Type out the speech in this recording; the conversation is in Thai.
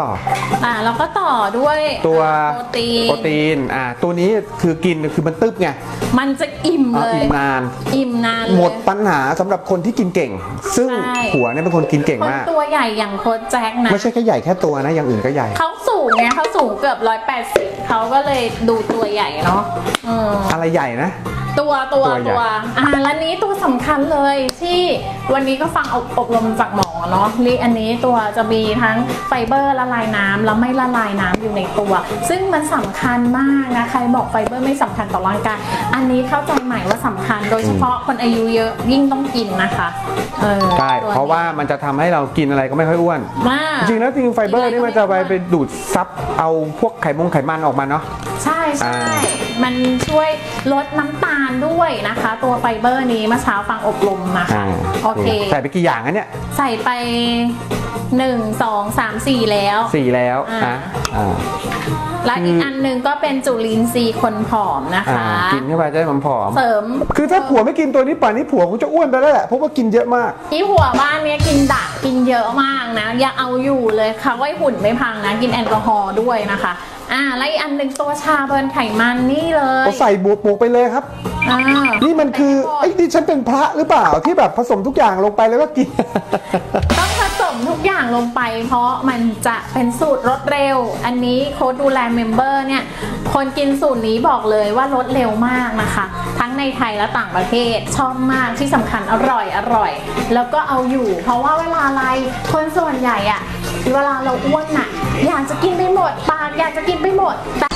ต่อ อ่าแล้วก็ต่อด้วยตัวโปรตีนโปรตีนอ่าตัวนี้คือกินคือมันตึบไงมันจะอิ่มอ่าเลยอิ่มนานอิ่มนานเลยหมดปัญหาสำหรับคนที่กินเก่ง ซึ่งใช่ผัวเนี่ยเป็นคนกินเก่งคนมากตัวใหญ่อย่างโค้ชแจ็คนะไม่ใช่แค่ใหญ่แค่ตัวนะอย่างอื่นก็ใหญ่เขาสูงไงเขาสูงเกือบร้อยแปดสิบเขาก็เลยดูตัวใหญ่เนาะอืมอะไรใหญ่นะ ตัวตัวตัวใหญ่ ตัวอ่าแล้วนี้ตัวสำคัญเลยที่วันนี้ก็ฟังอบอบรมจากหมอเนาะนี่อันนี้ตัวจะมีทั้งไฟเบอร์ละลายน้ำแล้วไม่ละลายน้ำอยู่ในตัว ซึ่งมันสำคัญมากนะใครบอกไฟเบอร์ไม่สำคัญต่อร่างกายอันนี้เข้าใจใหม่ว่าสำคัญ โดยเฉพาะคนอายุเยอะยิ่งต้องกินนะคะเออใช่ตัวนี้เพราะว่ามันจะทำให้เรากินอะไรก็ไม่ค่อยอ้วน มาก จริงๆแล้วจริงๆไฟเบอร์นี่มันจะไปไปดูดซับเอาพวกไขมงไขมันออกมาเนาะ ใช่ใช่อ่ามันช่วยลดน้ำตาลด้วยนะคะ ตัวไฟเบอร์นี้เมื่อเช้าฟังอบรมมาค่ะอ่าโอเค ใส่ไปกี่อย่างอันเนี่ยใส่ไป1 2 3 4แล้วสี่แล้วอ่านะอ่าและอีกอันหนึ่งก็เป็นจุลินทรีย์คนผอมนะอ่าคะ กินเข้าไปจะได้ผอมเสริมๆคือถ้าผัวไม่กินตัวนี้ป่านนี้ผัวคงจะอ้วนไปแล้วแหละเพราะว่ากินเยอะมากที่หัวบ้านเนี้ยกินดักกินเยอะมากนะ อย่าเอาอยู่เลยค่ะว่าหุ่นไม่พังนะ กินแอลกอฮอล์ด้วยนะคะ อ่าและอีกอันหนึ่งตัวชาเบิร์นไขมันนี่เลยก็ใส่บวกบวกไปเลยครับ อ่านี่มันคือไอ้ยดิฉันเป็นพระหรือเปล่าที่แบบผสมทุกอย่างลงไปแล้วก็กิน ต้องผสม ทุกอย่างลงไป เพราะมันจะเป็นสูตรลดเร็ว อันนี้โค้ดดูแลเมมเบอร์เนี่ย คนกินสูตรนี้บอกเลยว่าลดเร็วมากนะคะ ทั้งในไทยและต่างประเทศชอบมากที่สำคัญอร่อยอร่อย แล้วก็เอาอยู่ เพราะว่าเวลาอะไรคนส่วนใหญ่อะเวลาเราอ้วนน่ะอยากจะกินไปหมดปากอยากจะกินไปหมดแต่